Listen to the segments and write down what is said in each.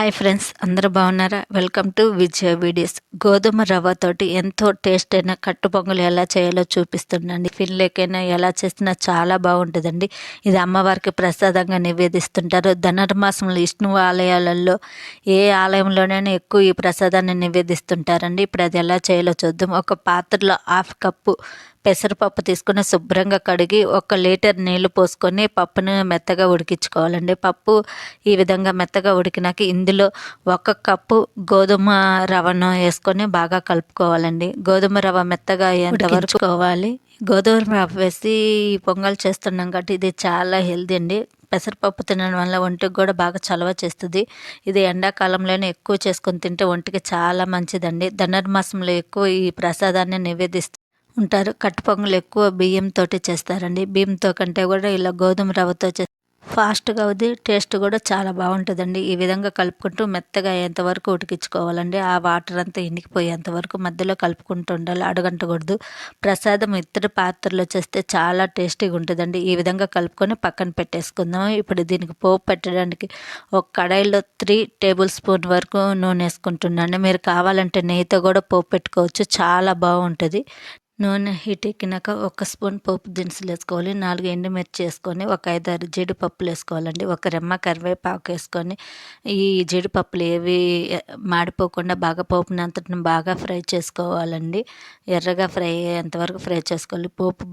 Hi friends అందరూ బాగున్నారా? Welcome to Vijaya videos గోధుమ రవ్వతోటి ఎంతో టేస్ట్ అయిన కట్టు పొంగలు ఎలా చేయాలో చూపిస్తుండండి. ఫిన్లేకైనా ఎలా చేసినా చాలా బాగుంటుందండి. ఇది అమ్మవారికి ప్రసాదంగా నివేదిస్తుంటారు. ధనుర్మాసంలో విష్ణు ఆలయాలలో ఏ ఆలయంలోనైనా ఎక్కువ ఈ ప్రసాదాన్ని నివేదిస్తుంటారండి. ఇప్పుడు అది ఎలా చేయాలో చూద్దాం. ఒక పాత్రలో హాఫ్ కప్పు పెసరపప్పు తీసుకుని శుభ్రంగా కడిగి ఒక లీటర్ నీళ్ళు పోసుకొని పప్పును మెత్తగా ఉడికించుకోవాలండి. పప్పు ఈ విధంగా మెత్తగా ఉడికినాక ఇందులో ఒక కప్పు గోధుమ రవ్వను వేసుకొని బాగా కలుపుకోవాలండి. గోధుమ రవ్వ మెత్తగా ఉడికించుకోవాలి. గోధుమ రవ్వ వేసి పొంగల్ చేస్తున్నాం కాబట్టి ఇది చాలా హెల్దీ అండి. పెసరపప్పు తినడం వల్ల ఒంటికి కూడా బాగా చలవ చేస్తుంది. ఇది ఎండాకాలంలోనే ఎక్కువ చేసుకొని తింటే ఒంటికి చాలా మంచిదండి. ధనుర్మాసంలో ఎక్కువ ఈ ప్రసాదాన్ని నివేదిస్తూ ఉంటారు. కట్టు పొంగలు ఎక్కువ బియ్యంతో చేస్తారండి. బియ్యంతో కంటే కూడా ఇలా గోధుమ రవ్వతో చే ఫాస్ట్గా అవుద్ది. టేస్ట్ కూడా చాలా బాగుంటుందండి. ఈ విధంగా కలుపుకుంటూ మెత్తగా అయ్యేంతవరకు ఉడికించుకోవాలండి. ఆ వాటర్ అంతా ఇండికిపోయేంత వరకు మధ్యలో కలుపుకుంటూ ఉండాలి. అడగంటకూడదు ప్రసాదం ఇతర పాత్రలో చేస్తే చాలా టేస్టీగా ఉంటుందండి. ఈ విధంగా కలుపుకొని పక్కన పెట్టేసుకుందాం ఇప్పుడు దీనికి పోపు పెట్టడానికి ఒక కడాయిలో త్రీ టేబుల్ స్పూన్ వరకు నూనె వేసుకుంటున్నాను. మీరు కావాలంటే నెయ్యితో కూడా పోపు పెట్టుకోవచ్చు. చాలా బాగుంటుంది. నూనె హీట్ ఎక్కినాక ఒక స్పూన్ పోపు దినుసులు వేసుకోవాలి నాలుగు ఎండుమిర్చి వేసుకొని ఒక ఐదారు జీడిపప్పులు వేసుకోవాలండి. ఒక రెమ్మ కరివేపాకు వేసుకొని ఈ జీడిపప్పులు ఏవి మాడిపోకుండా బాగా పోపునంతటిని బాగా ఫ్రై చేసుకోవాలండి. ఎర్రగా ఫ్రై అయ్యేంతవరకు ఫ్రై చేసుకోవాలి. పోపు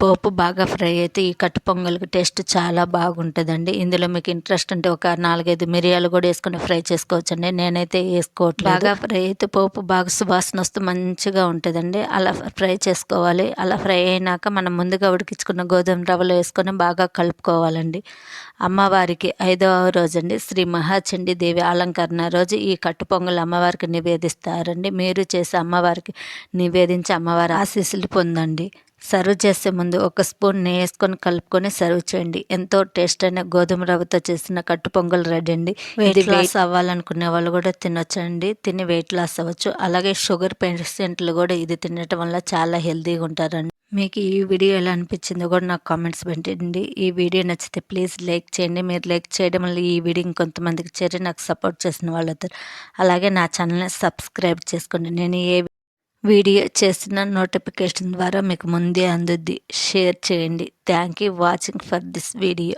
పోపు బాగా ఫ్రై అయితే ఈ కట్టు పొంగల్కి టేస్ట్ చాలా బాగుంటుందండి. ఇందులో మీకు ఇంట్రెస్ట్ ఉంటే ఒక నాలుగైదు మిరియాలు కూడా వేసుకొని ఫ్రై చేసుకోవచ్చండి. నేనైతే వేసుకోవట్లేదు. బాగా ఫ్రై అయితే పోపు బాగా సువాసన వస్తూ మంచిగా ఉంటుందండి. అలా ఫ్రై చేసుకోవాలి. అలా ఫ్రై అయినాక మనం ముందుగా ఉడికించుకున్న గోధుమ రవ్వలో వేసుకొని బాగా కలుపుకోవాలండి. అమ్మవారికి ఐదవ రోజు అండి శ్రీ మహాచండి దేవి అలంకరణ రోజు ఈ కట్టు పొంగల్ అమ్మవారికి నివేదిస్తారండి. మీరు చేసే అమ్మవారికి నివేదించి అమ్మవారి ఆశీస్సులు పొందండి. సర్వ్ చేసే ముందు ఒక స్పూన్ నెయ్యి వేసుకొని కలుపుకొని సర్వ్ చేయండి. ఎంతో టేస్ట్ అయిన గోధుమ రవ్వతో చేసిన కట్టు పొంగల్ రెడీ అండి. వెయిట్ లాస్ అవ్వాలనుకునే వాళ్ళు కూడా తినొచ్చండి. తిని వెయిట్ లాస్ అవ్వచ్చు. అలాగే షుగర్ పేషెంట్లు కూడా ఇది తినటం వల్ల చాలా హెల్తీగా ఉంటారండి. మీకు ఈ వీడియో ఎలా అనిపించిందో కూడా నాకు కామెంట్స్ పెట్టండి. ఈ వీడియో నచ్చితే ప్లీజ్ లైక్ చేయండి. మీరు లైక్ చేయడం వల్ల ఈ వీడియో ఇంకొంతమందికి చేరి నాకు సపోర్ట్ చేసిన వాళ్ళు అలాగే నా ఛానల్ని సబ్స్క్రైబ్ చేసుకోండి. నేను ఏ వీడియో చేసిన నోటిఫికేషన్ ద్వారా మీకు ముందే అందుద్ది షేర్ చేయండి. Thank you watching for this video